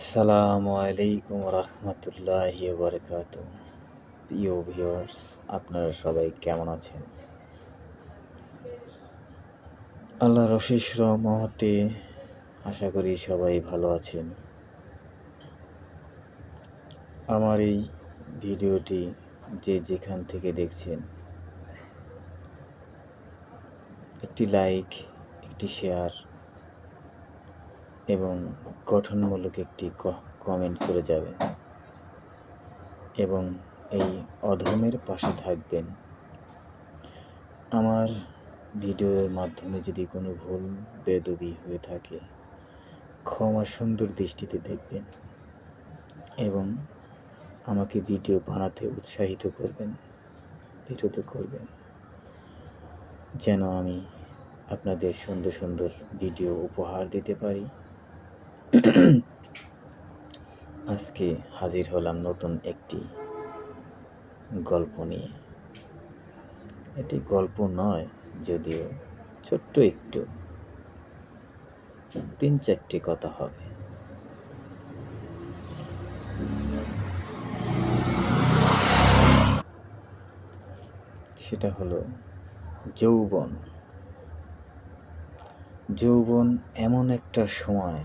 আসসালামু আলাইকুম রহমতুল্লাহ বরকাত প্রিয় ভিউয়ার্স আপনারা সবাই কেমন আছেন? আল্লাহর অশেষ রহমতে আশা করি সবাই ভালো আছেন। আমার এই ভিডিওটি যে যেখান থেকে দেখছেন, একটি লাইক একটি শেয়ার এবং গঠনমূলক একটি কমেন্ট করে যাবেন। এবং এই অধমের পাশে থাকবেন। আমার ভিডিওর মাধ্যমে যদি কোনো ভুল, বেদবি হয়ে থাকে, ক্ষমা সুন্দর দৃষ্টিতে দেখবেন এবং আমাকে ভিডিও বানাতে উৎসাহিত করবেন, বিরত করবেন, যেন আমি আপনাদের সুন্দর সুন্দর ভিডিও উপহার দিতে পারি। আজকে হাজির হলাম নতুন একটি গল্প নিয়ে। এটি গল্প নয়, যদিও ছোট্ট একটু। তিন চারটি কথা হবে। সেটা হলো, যৌবন। যৌবন এমন একটা সময়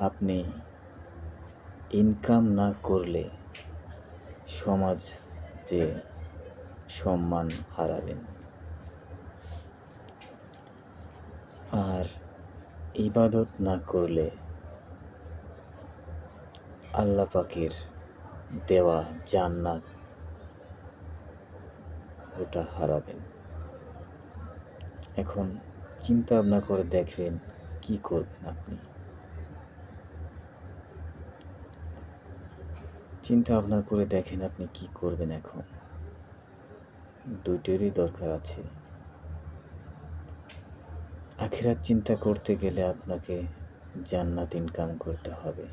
আপনি ইনকাম না করলে সমাজ যে সম্মান হারাবেন। আর ইবাদত না করলে আল্লাহ পাকের দেওয়া জান্নাত ওটা হারাবেন। এখন চিন্তা ভাবনা করে দেখবেন কি করবেন আপনি। চিন্তা ভাবনা করে দেখেন আপনি কি করবেন এখন। দুইটারই দরকার আছে। আখিরাত চিন্তা করতে গেলে আপনাকে জান্নাত ইনকাম করতে হবে।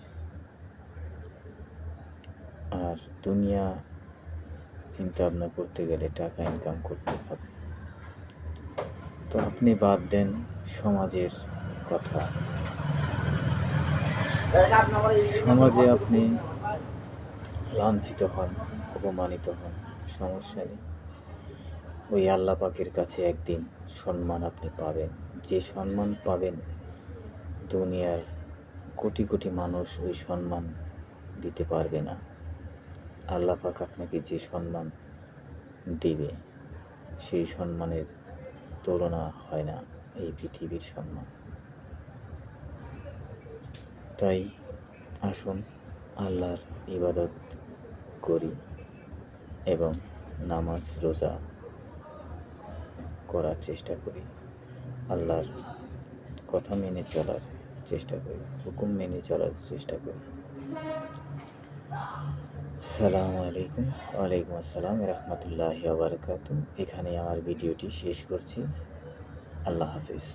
আর দুনিয়া চিন্তা ভাবনা করতে গেলে টাকা ইনকাম করতে হবে। তো আপনি বাদ দেন সমাজের কথা। সমাজে আপনি লাঞ্ছিত হন, অপমানিত হন, সমস্যা নেই। ওই আল্লাহ পাকের কাছে একদিন সম্মান আপনি পাবেন। যে সম্মান পাবেন দুনিয়ার কোটি কোটি মানুষ ওই সম্মান দিতে পারবে না। আল্লাহ পাক আপনাকে যে সম্মান দিবে, সেই সম্মানের তুলনা হয় না এই পৃথিবীর সম্মান। তাই আসুন আল্লাহর ইবাদত করি এবং নামাজ, রোজা করার চেষ্টা করি। আল্লাহর কথা মেনে চলার চেষ্টা করি, হুকুম মেনে চলার চেষ্টা করি। সালামু আলাইকুম, ওয়ালাইকুম আসসালাম, রহমতুল্লাহ বারকাত এখানে আমার ভিডিওটি শেষ করছি। আল্লাহ হাফিজ।